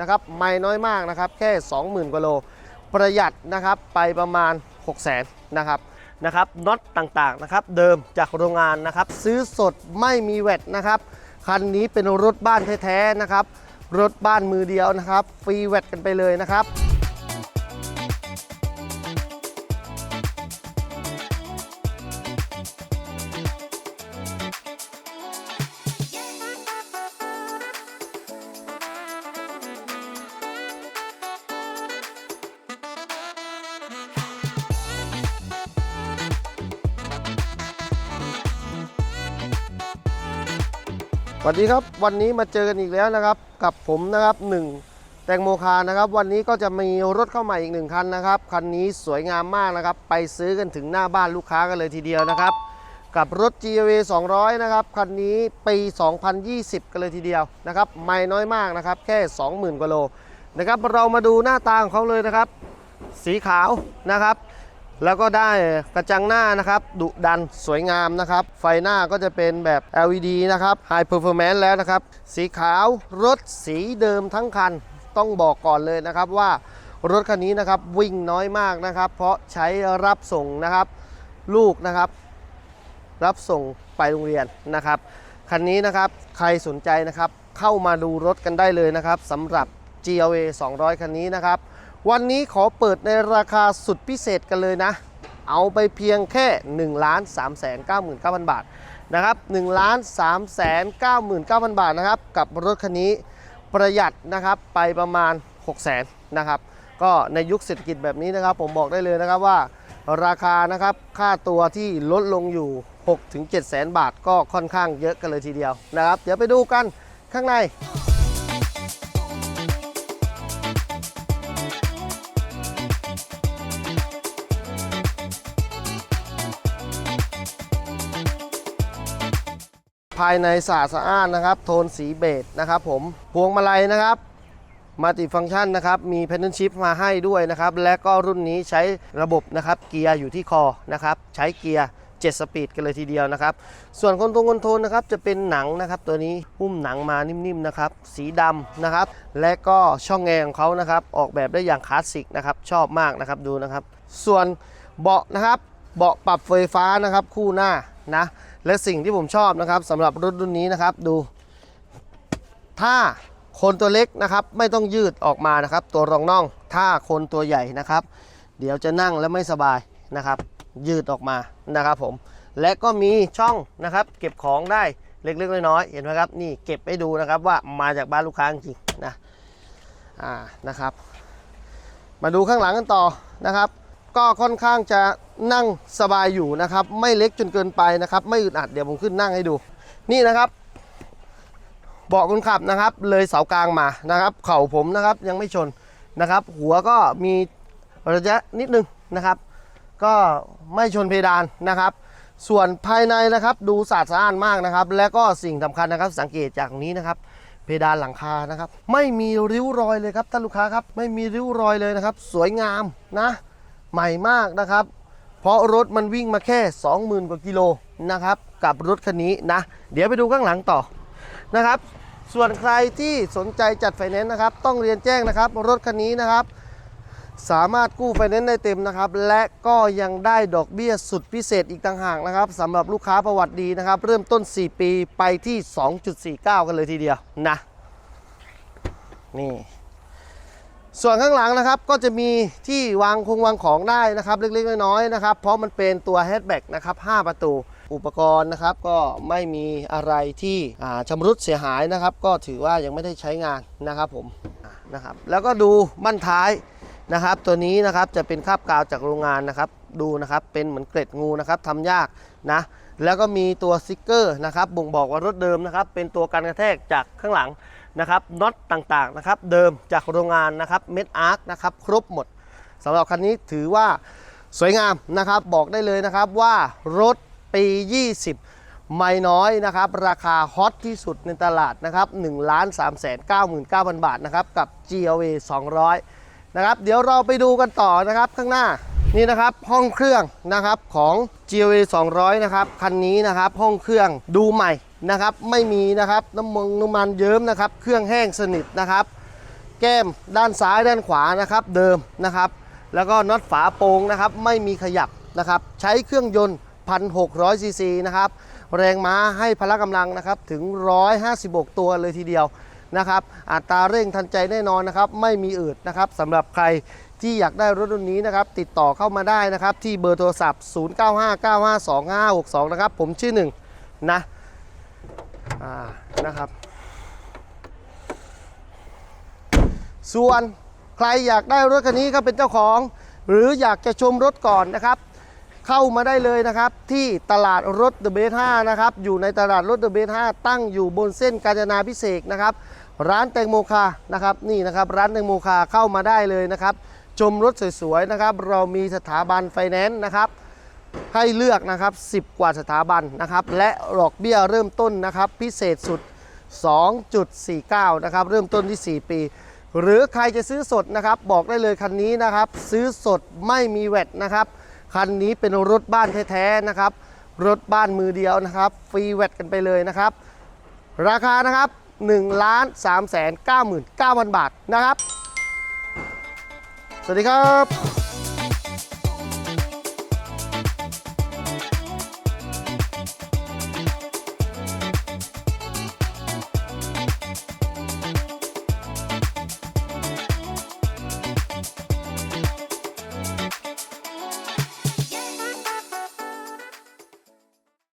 นะครับไม่น้อยมากนะครับแค่ 20,000กว่าโล ประหยัดนะครับไปประมาณ 6 0 0 0 0นนะครับนะครับน็อตต่างๆนะครับเดิมจากโรงงานนะครับซื้อสดไม่มีแวดนะครับคันนี้เป็นรถบ้านแท้ๆนะครับรถบ้านมือเดียวนะครับฟรีแวดกันไปเลยนะครับ สวัสดีครับวันนี้มาเจอกันอีกแล้วนะครับ กับผมนะครับหนึ่งแตงโมคาร์นะครับ วันนี้ก็จะมีรถเข้ามาอีกหนึ่งคันนะครับคันนี้สวยงามมากนะครับ ไปซื้อกันถึงหน้าบ้านลูกค้ากันเลยทีเดียวนะครับ กับรถ GV 200 นะครับคันนี้ปี 2020 กันเลยทีเดียวนะครับ ไม่น้อยมากนะครับ แค่ 20,000กว่าโลนะครับเรามาดูหน้าตาของเขาเลยนะครับ สีขาวนะครับ แล้วก็ได้กระจังหน้านะครับดุดันสวยงามนะครับ ไฟหน้าก็จะเป็นแบบ LED นะครับ High Performance แล้วนะครับ สีขาวรถสีเดิมทั้งคันต้องบอกก่อนเลยนะครับว่ารถคันนี้นะครับวิ่งน้อยมากนะครับ เพราะใช้รับส่งนะครับลูกนะครับ รับส่งไปโรงเรียนนะครับคันนี้นะครับใครสนใจนะครับเข้ามาดูรถกันได้เลยนะครับสำหรับ GLA 200 คันนี้นะครับ วันนี้ขอเปิดในราคาสุดพิเศษกันเลยนะ เอาไปเพียงแค่1ล้าน3 9 9 0 0 0 บาทนะครับ1ล้าน3 9 9 0 0 0 บาทนะครับ กับรถคันนี้ประหยัดนะครับไปประมาณ 6 0 0 0 0 0นะครับ ก็ในยุคเศรษฐกิจแบบนี้นะครับ ผมบอกได้เลยนะครับว่าราคานะครับค่าตัวที่ลดลงอยู่ 6-7แสนบาท ก็ค่อนข้างเยอะกันเลยทีเดียวนะครับ เดี๋ยวไปดูกันข้างใน ภายในสะอาดสะอ้านนะครับ โทนสีเบจนะครับผมพวงมาลัยนะครับมัลติฟัง c t ชันนะครับ มีเพน d นชิพมาให้ด้วยนะครับ และก็รุ่นนี้ใช้ระบบนะครับ เกียร์อยู่ที่คอนะครับ ใช้เกียร์ 7 สปีดกันเลยทีเดียวนะครับ ส่วนคอนโทรลคอนโทรลนะครับ จะเป็นหนังนะครับ ตัวนี้หุ้มหนังมานิ่มๆนะครับ สีดำนะครับ และก็ช่องแอร์ของเขานะครับ ออกแบบได้อย่างคลาสสิกนะครับ ชอบมากนะครับ ดูนะครับ ส่วนเบาะนะครับ เบาะปรับไฟฟ้านะครับ คู่หน้านะ และสิ่งที่ผมชอบนะครับสำหรับรถรุ่นนี้นะครับดู ถ้าคนตัวเล็กนะครับไม่ต้องยืดออกมานะครับ ตัวรองน่องถ้าคนตัวใหญ่นะครับ เดี๋ยวจะนั่งแล้วไม่สบายนะครับ ยืดออกมานะครับผมและก็มีช่องนะครับเก็บของได้เล็กๆน้อยๆเห็นไหมครับนี่เก็บให้ดูนะครับว่ามาจากบ้านลูกค้าจริงนะอ่านะครับ มาดูข้างหลังกันต่อนะครับ ก็ค่อนข้างจะนั่งสบายอยู่นะครับ ไม่เล็กจนเกินไปนะครับ ไม่อึดอัดเดี๋ยวผมขึ้นนั่งให้ดู นี่นะครับเบาะคนขับนะครับ เลยเสากลางมานะครับ เข่าผมนะครับยังไม่ชนนะครับ หัวก็มีระยะนิดนึงนะครับ ก็ไม่ชนเพดานนะครับ ส่วนภายในนะครับดูสะอาดสะอ้านมากนะครับ และก็สิ่งสำคัญนะครับ สังเกตจากนี้นะครับ เพดานหลังคานะครับ ไม่มีริ้วรอยเลยครับท่านลูกค้าครับ ไม่มีริ้วรอยเลยนะครับ สวยงามนะ ใหม่มากนะครับ เพราะรถมันวิ่งมาแค่ 20,000 กว่ากิโลนะครับ กับรถคันนี้นะ เดี๋ยวไปดูข้างหลังต่อนะครับ ส่วนใครที่สนใจจัดไฟแนนซ์นะครับ ต้องเรียนแจ้งนะครับ รถคันนี้นะครับ สามารถกู้ไฟแนนซ์ได้เต็มนะครับ และก็ยังได้ดอกเบี้ยสุดพิเศษอีกต่างหากนะครับสำหรับลูกค้าประวัติดีนะครับ เริ่มต้น 4 ปีไปที่ 2.49 กันเลยทีเดียวนะ นี่ ส่วนข้างหลังนะครับก็จะมีที่วางคงวางของได้นะครับ เล็กๆน้อยๆนะครับ เพราะมันเป็นตัวแฮชแบ็กนะครับ5ประตูอุปกรณ์นะครับก็ไม่มีอะไรที่ชำรุดเสียหายนะครับ ก็ถือว่ายังไม่ได้ใช้งานนะครับผมนะครับแล้วก็ดูบั้นท้ายนะครับ ตัวนี้นะครับจะเป็นคาบกาวจากโรงงานนะครับ ดูนะครับเป็นเหมือนเกล็ดงูนะครับทำยากนะแล้วก็มีตัวสติกเกอร์นะครับบ่งบอกว่ารถเดิมนะครับเป็นตัวกันกระแทกจากข้างหลัง นะครับน็อตต่างๆนะครับเดิมจากโรงงานนะครับเม็ดอาร์คนะครับครบหมดสำหรับคันนี้ถือว่าสวยงามนะครับบอกได้เลยนะครับว่ารถปี 20 ไม่น้อยนะครับราคาฮอตที่สุดในตลาดนะครับ1 3 9 9 0 0 0 บาทนะครับกับ GLA 200นะครับเดี๋ยวเราไปดูกันต่อนะครับข้างหน้านี่นะครับห้องเครื่องนะครับของ GLA 200นะครับคันนี้นะครับห้องเครื่องดูใหม่ นะครับ ไม่มีนะครับน้ำมันน้ำมันเยิ้มนะครับ เครื่องแห้งสนิทนะครับ แก้มด้านซ้ายด้านขวานะครับเดิมนะครับ แล้วก็น็อตฝาโปรงนะครับ ไม่มีขยับนะครับ ใช้เครื่องยนต์ 1,600 ซีซีนะครับ แรงม้าให้พละกำลังนะครับถึง 156 ตัวเลยทีเดียวนะครับ อัตราเร่งทันใจแน่นอนนะครับ ไม่มีอืดนะครับสำหรับใครที่อยากได้รถรุ่นนี้นะครับ ติดต่อเข้ามาได้นะครับ ที่เบอร์โทรศัพท์ 0959525562 นะครับ ผมชื่อหนึ่งนะ อ่านะครับ ส่วนใครอยากได้รถคันนี้ก็เป็นเจ้าของ หรืออยากจะชมรถก่อนนะครับ เข้ามาได้เลยนะครับ ที่ตลาดรถเดอะเบส5นะครับ อยู่ในตลาดรถเดอะเบส5ตั้งอยู่บนเส้นกาญจนาพิเศษกนะครับ ร้านแตงโมคานะครับนี่นะครับ ร้านแตงโมคาเข้ามาได้เลยนะครับ ชมรถสวยๆนะครับ เรามีสถาบันไฟแนนซ์นะครับ ให้เลือกนะครับ 10 กว่าสถาบันนะครับ และดอกเบี้ยเริ่มต้นนะครับ พิเศษสุด 2.49 นะครับ เริ่มต้นที่ 4 ปี หรือใครจะซื้อสดนะครับ บอกได้เลยคันนี้นะครับ ซื้อสดไม่มีแวดนะครับ คันนี้เป็นรถบ้านแท้ๆนะครับ รถบ้านมือเดียวนะครับ ฟรีแวดกันไปเลยนะครับ ราคานะครับ1ล้าน3 9 9 0 0 0 บาทนะครับ สวัสดีครับ